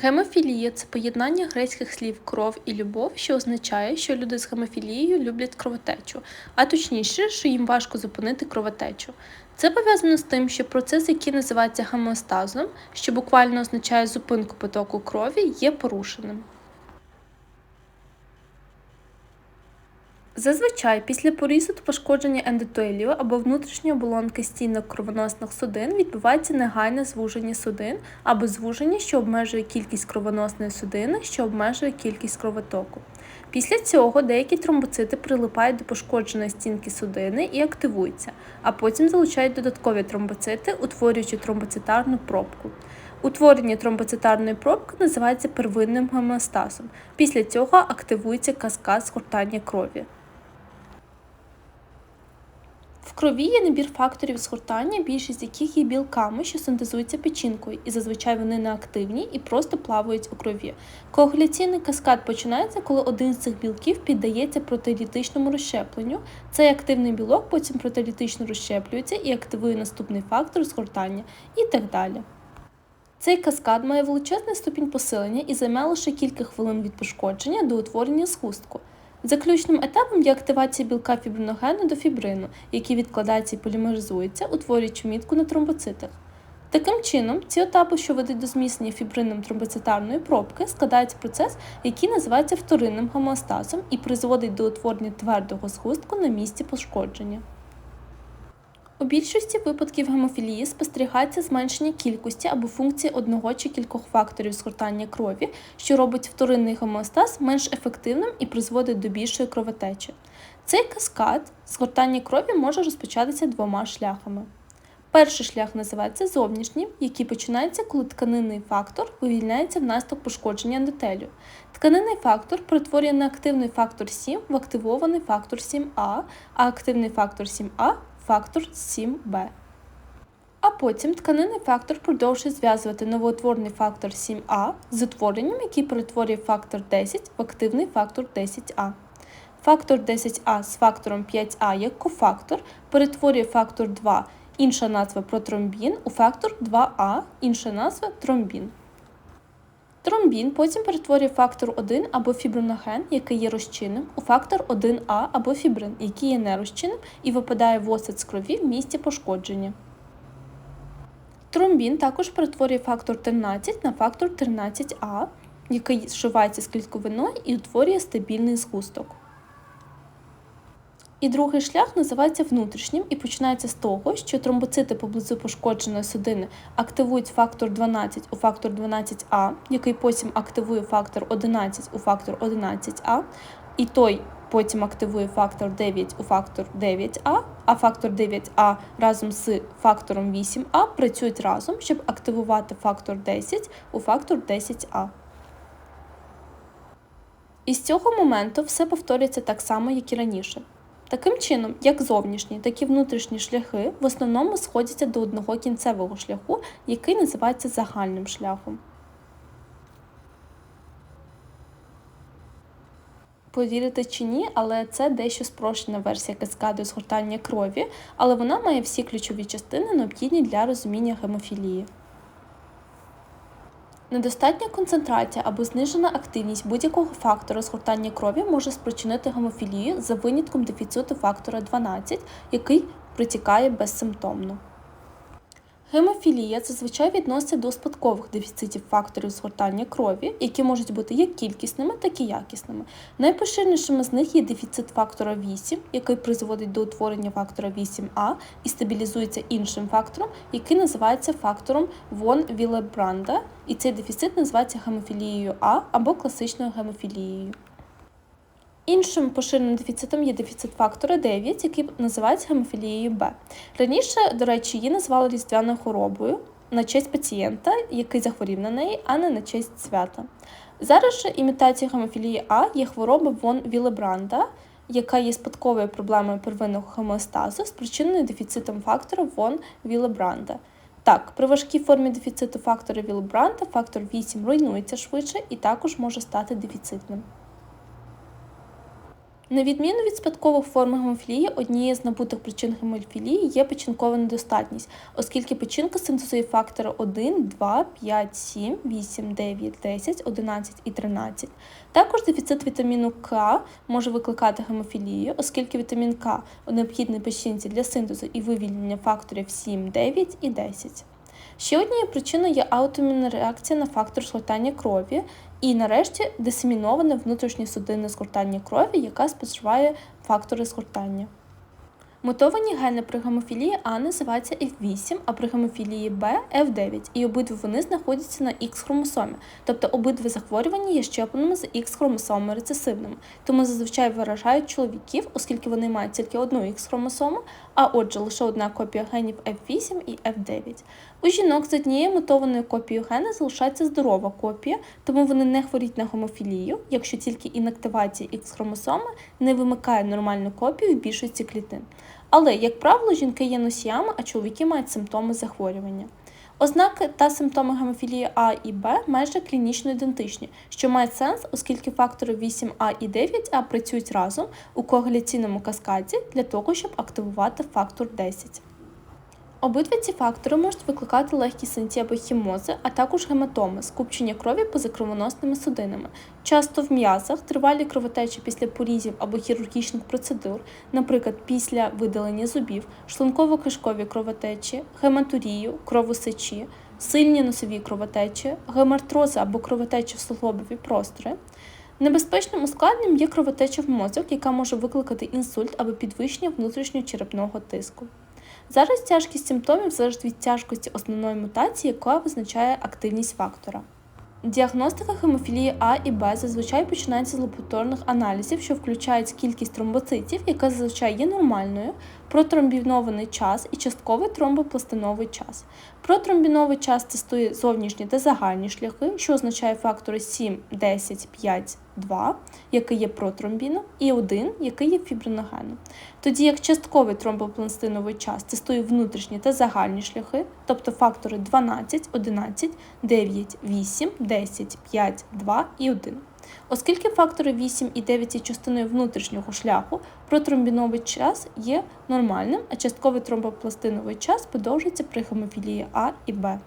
Гемофілія це поєднання грецьких слів кров і любов, що означає, що люди з гемофілією люблять кровотечу, а точніше, що їм важко зупинити кровотечу. Це пов'язано з тим, що процес, який називається гемостазом, що буквально означає зупинку потоку крові, є порушеним. Зазвичай після порізу та пошкодження ендотелію або внутрішньої оболонки стінок кровоносних судин відбувається негайне звуження судин або звуження, що обмежує кількість кровоносної судини, що обмежує кількість кровотоку. Після цього деякі тромбоцити прилипають до пошкодженої стінки судини і активуються, а потім залучають додаткові тромбоцити, утворюючи тромбоцитарну пробку. Утворення тромбоцитарної пробки називається первинним гемостазом. Після цього активується каскад згортання крові. В крові є набір факторів згортання, більшість яких є білками, що синтезуються печінкою, і зазвичай вони неактивні і просто плавають у крові. Коагуляційний каскад починається, коли один з цих білків піддається протилітичному розщепленню. Цей активний білок потім протилітично розщеплюється і активує наступний фактор згортання і так далі. Цей каскад має величезний ступінь посилення і займе лише кілька хвилин від пошкодження до утворення згустку. Заключним етапом є активація білка фібриногену до фібрину, який відкладається і полімеризується, утворюючи мітку на тромбоцитах. Таким чином, ці етапи, що ведуть до зміцнення фібрином тромбоцитарної пробки, складається процес, який називається вторинним гомеостазом і призводить до утворення твердого згустку на місці пошкодження. У більшості випадків гемофілії спостерігається зменшення кількості або функції одного чи кількох факторів згортання крові, що робить вторинний гомеостаз менш ефективним і призводить до більшої кровотечі. Цей каскад згортання крові може розпочатися двома шляхами. Перший шлях називається зовнішнім, який починається, коли тканинний фактор вивільняється внаслідок пошкодження ендотелю. Тканинний фактор перетворює неактивний фактор 7 в активований фактор 7А, а активний фактор 7А фактор 7b. А потім тканинний фактор продовжує зв'язувати новоутворений фактор 7а з утворенням, який перетворює фактор 10 в активний фактор 10а. Фактор 10а з фактором 5а як кофактор перетворює фактор 2, інша назва протромбін, у фактор 2а, інша назва тромбін. Тромбін потім перетворює фактор 1 або фібриноген, який є розчинним, у фактор 1А або фібрин, який є нерозчинним і випадає в осад з крові в місці пошкодження. Тромбін також перетворює фактор 13 на фактор 13А, який зшивається з клітковиною і утворює стабільний згусток. І другий шлях називається внутрішнім і починається з того, що тромбоцити поблизу пошкодженої судини активують фактор 12 у фактор 12А, який потім активує фактор 11 у фактор 11А, і той потім активує фактор 9 у фактор 9А, а фактор 9А разом з фактором 8А працюють разом, щоб активувати фактор 10 у фактор 10А. І з цього моменту все повторюється так само, як і раніше. Таким чином, як зовнішні, так і внутрішні шляхи в основному сходяться до одного кінцевого шляху, який називається загальним шляхом. Повірите чи ні, але це дещо спрощена версія каскаду згортання крові, але вона має всі ключові частини, необхідні для розуміння гемофілії. Недостатня концентрація або знижена активність будь-якого фактора згортання крові може спричинити гемофілію за винятком дефіциту фактора 12, який протікає безсимптомно. Гемофілія зазвичай відноситься до спадкових дефіцитів факторів згортання крові, які можуть бути як кількісними, так і якісними. Найпоширенішими з них є дефіцит фактора 8, який призводить до утворення фактора 8А і стабілізується іншим фактором, який називається фактором вон Вілебранда, і цей дефіцит називається гемофілією А або класичною гемофілією. Іншим поширеним дефіцитом є дефіцит фактора 9, який називається гемофілією Б. Раніше, до речі, її назвали різдвяною хворобою на честь пацієнта, який захворів на неї, а не на честь свята. Зараз же імітацією гемофілії А є хвороба вон Вілебранда, яка є спадковою проблемою первинного гемостазу, спричиненою дефіцитом фактора вон Вілебранда. Так, при важкій формі дефіциту фактора Вілебранда фактор 8 руйнується швидше і також може стати дефіцитним. На відміну від спадкових форм гемофілії, однією з набутих причин гемофілії є печінкова недостатність, оскільки печінка синтезує фактори 1, 2, 5, 7, 8, 9, 10, 11 і 13. Також дефіцит вітаміну К може викликати гемофілію, оскільки вітамін К необхідний печінці для синтезу і вивільнення факторів 7, 9 і 10. Ще однією причиною є аутоімунна реакція на фактор згортання крові, і нарешті дисеміноване внутрішнє судинне згортання крові, яка споживає фактори згортання. Мутовані гени при гемофілії А називаються F8, а при гемофілії Б F9, і обидві вони знаходяться на X хромосомі, тобто обидві захворювання є щепленими з X хромосоми рецесивними, тому зазвичай виражають чоловіків, оскільки вони мають тільки одну X хромосому, а отже лише одна копія генів F8 і F9. У жінок з однією мутованою копією гена залишається здорова копія, тому вони не хворіють на гемофілію, якщо тільки інактивація X хромосоми не вимикає нормальну копію в більшості клітин. Але, як правило, жінки є носіями, а чоловіки мають симптоми захворювання. Ознаки та симптоми гемофілії А і Б майже клінічно ідентичні, що має сенс, оскільки фактори 8А і 9А працюють разом у коагуляційному каскаді для того, щоб активувати фактор 10. Обидва ці фактори можуть викликати легкі синці або хімози, а також гематоми, скупчення крові поза кровоносними судинами, часто в м'язах, тривалі кровотечі після порізів або хірургічних процедур, наприклад, після видалення зубів, шлунково-кишкові кровотечі, гематурію, кровосечі, сильні носові кровотечі, гемартрози або кровотечі в суглобові простори. Небезпечним ускладненням є кровотеча в мозок, яка може викликати інсульт або підвищення внутрішньочерепного тиску. Зараз тяжкість симптомів залежить від тяжкості основної мутації, яка визначає активність фактора. Діагностика хемофілії А і Б зазвичай починається з лабораторних аналізів, що включають кількість тромбоцитів, яка зазвичай є нормальною, протромбінований час і частковий тромбопластиновий час. Протромбіновий час тестує зовнішні та загальні шляхи, що означає фактори 7, 10, 5, 2, який є протромбіном, і 1, який є фібриногеном. Тоді як частковий тромбопластиновий час тестує внутрішні та загальні шляхи, тобто фактори 12, 11, 9, 8, 10, 5, 2 і 1. Оскільки фактори 8 і 9 є частиною внутрішнього шляху, протромбіновий час є нормальним, а частковий тромбопластиновий час подовжується при гемофілії А і Б.